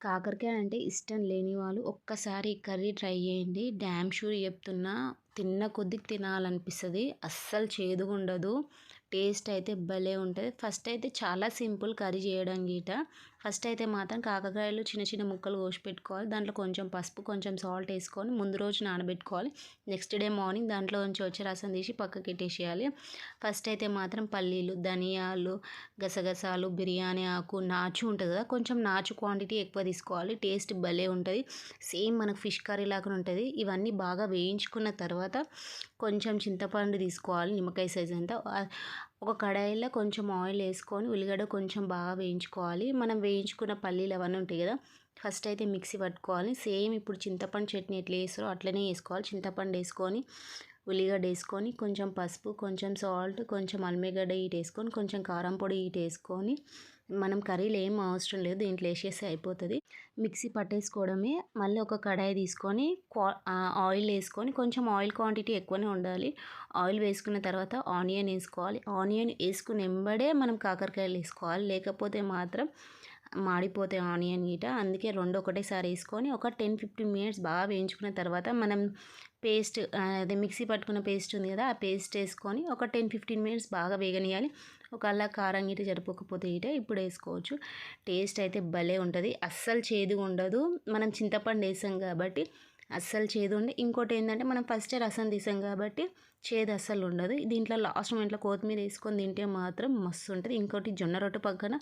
కాకరకాయ అంటే ఇష్టం లేని వాళ్ళు ఒక్కసారి ఈ కర్రీ ట్రై చేయండి. డ్యామ్ షూర్ చెప్తున్నా. తిన్న కొద్దీ తినాలనిపిస్తుంది. అస్సలు చేదుగా ఉండదు టేస్ట్ అయితే భలే ఉంటుంది. ఫస్ట్ అయితే చాలా సింపుల్ కర్రీ చేయడం గీట. ఫస్ట్ అయితే మాత్రం కాకరకాయలు చిన్న చిన్న ముక్కలు కోసి పెట్టుకోవాలి. దాంట్లో కొంచెం పసుపు కొంచెం సాల్ట్ వేసుకొని ముందు రోజు నానబెట్టుకోవాలి. నెక్స్ట్ డే మార్నింగ్ దాంట్లో నుంచి వచ్చే రసం తీసి పక్కకి పెట్టేసేయాలి ఫస్ట్ అయితే మాత్రం పల్లీలు ధనియాలు గసగసాలు బిర్యానీ ఆకు నాచు ఉంటుంది కదా. కొంచెం నాచు క్వాంటిటీ ఎక్కువ తీసుకోవాలి. టేస్ట్ భలే ఉంటుంది. సేమ్ మనకు ఫిష్ కర్రీ లాగా ఉంటుంది. ఇవన్నీ బాగా వేయించుకున్న తర్వాత కొంచెం చింతపండు తీసుకోవాలి. నిమ్మకాయ సైజ్ అంతా. ఒక కడాయిలో కొంచెం ఆయిల్ వేసుకొని ఉల్లిగడ్డ కొంచెం బాగా వేయించుకోవాలి. మనం వేయించుకున్న పల్లీలు అవన్నీ ఉంటాయి కదా ఫస్ట్ అయితే మిక్సీ పట్టుకోవాలి. సేమ్ ఇప్పుడు చింతపండు చట్నీ ఎట్లా వేస్తారో అట్లనే వేసుకోవాలి. చింతపండు వేసుకొని ఉల్లిగడ్డ వేసుకొని కొంచెం పసుపు కొంచెం సాల్ట్ కొంచెం అల్మిగడ్డ ఇటు వేసుకొని కొంచెం కారం పొడి ఇటు వేసుకొని మనం కర్రీలు ఏం అవసరం లేదు దీంట్లో వేసేసి అయిపోతుంది. మిక్సీ పట్టేసుకోవడమే. మళ్ళీ ఒక కడాయి తీసుకొని ఆయిల్ వేసుకొని కొంచెం ఆయిల్ క్వాంటిటీ ఎక్కువనే ఉండాలి. ఆయిల్ వేసుకున్న తర్వాత ఆనియన్ వేసుకోవాలి. ఆనియన్ వేసుకుని వెంబడే మనం కాకరకాయలు వేసుకోవాలి. లేకపోతే మాత్రం మాడిపోతే ఆనియన్ గీట అందుకే రెండు ఒకటేసారి వేసుకొని ఒక టెన్ ఫిఫ్టీన్ మినిట్స్ బాగా వేయించుకున్న తర్వాత మనం పేస్ట్ అదే మిక్సీ పట్టుకున్న పేస్ట్ ఉంది కదా ఆ పేస్ట్ వేసుకొని ఒక టెన్ ఫిఫ్టీన్ మినిట్స్ బాగా వేగనియాలి ఒకవేళ కారం గిట జరపకపోతే గిట ఇప్పుడు వేసుకోవచ్చు. టేస్ట్ అయితే భలే ఉంటుంది. అస్సలు చేదుగా ఉండదు. మనం చింతపండు వేసాం కాబట్టి అస్సలు చేదు ఉండి ఇంకోటి ఏంటంటే మనం ఫస్ట్ రసం తీసాం కాబట్టి చేదు అస్సలు ఉండదు. దీంట్లో లాస్ట్ ఇంట్లో కొత్తిమీర వేసుకొని తింటే మాత్రం మస్తు ఉంటుంది. ఇంకోటి జొన్న రొట్టె పక్కన